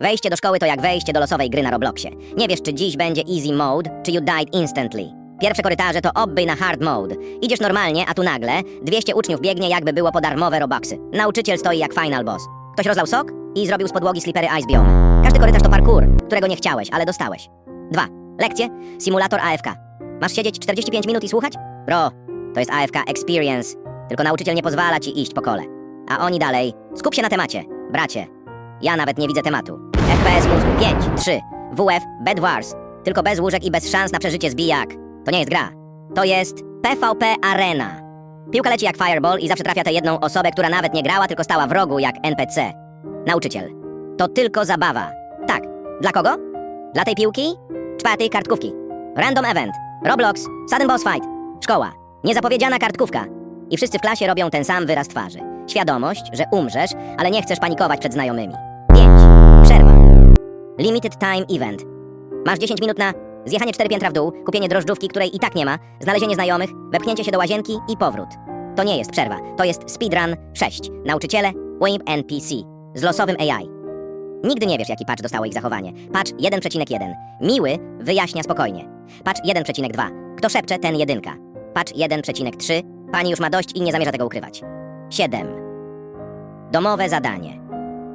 Wejście do szkoły to jak wejście do losowej gry na Robloxie. Nie wiesz, czy dziś będzie easy mode, czy you died instantly. Pierwsze korytarze to obby na hard mode. Idziesz normalnie, a tu nagle 200 uczniów biegnie, jakby było po darmowe robuxy. Nauczyciel stoi jak final boss. Ktoś rozlał sok i zrobił z podłogi slippery ice biome. Każdy korytarz to parkour, którego nie chciałeś, ale dostałeś. 2. Lekcje. Simulator AFK. Masz siedzieć 45 minut i słuchać? Bro, to jest AFK Experience. Tylko nauczyciel nie pozwala ci iść po kole. A oni dalej. Skup się na temacie, bracie. Ja nawet nie widzę tematu. FPS mózgu 5, 3, WF, Bed Wars. Tylko bez łóżek i bez szans na przeżycie zbijak. To nie jest gra. To jest PvP Arena. Piłka leci jak fireball i zawsze trafia tę jedną osobę, która nawet nie grała, tylko stała w rogu jak NPC. Nauczyciel. To tylko zabawa. Tak. Dla kogo? Dla tej piłki? Czwartej kartkówki. Random event. Roblox. Sudden boss fight. Szkoła. Niezapowiedziana kartkówka. I wszyscy w klasie robią ten sam wyraz twarzy. Świadomość, że umrzesz, ale nie chcesz panikować przed znajomymi. 5. Przerwa. Limited time event. Masz 10 minut na zjechanie 4 piętra w dół, kupienie drożdżówki, której i tak nie ma, znalezienie znajomych, wepchnięcie się do łazienki i powrót. To nie jest przerwa, to jest speedrun 6. Nauczyciele, WIMP NPC. Z losowym AI. Nigdy nie wiesz, jaki patch dostało ich zachowanie. Patch 1.1. Miły wyjaśnia spokojnie. Patch 1.2. Kto szepcze, ten jedynka. Patch 1.3. Pani już ma dość i nie zamierza tego ukrywać. 7. Domowe zadanie.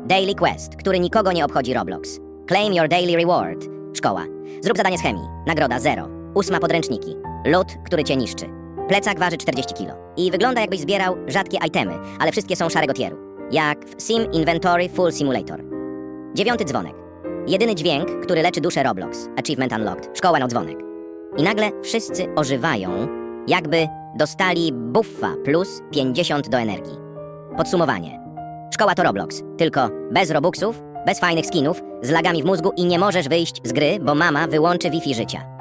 Daily Quest, który nikogo nie obchodzi Roblox. Claim your daily reward. Szkoła. Zrób zadanie z chemii. Nagroda 0. Ósma podręczniki. Lód, który cię niszczy. Plecak waży 40 kg. I wygląda jakbyś zbierał rzadkie itemy, ale wszystkie są szarego tieru. Jak w Sim Inventory Full Simulator. Dziewiąty dzwonek. Jedyny dźwięk, który leczy duszę Roblox. Achievement Unlocked. Szkoła no dzwonek. I nagle wszyscy ożywają, jakby dostali buffa plus 50 do energii. Podsumowanie. Szkoła to Roblox, tylko bez Robuxów, bez fajnych skinów, z lagami w mózgu i nie możesz wyjść z gry, bo mama wyłączy Wi-Fi życia.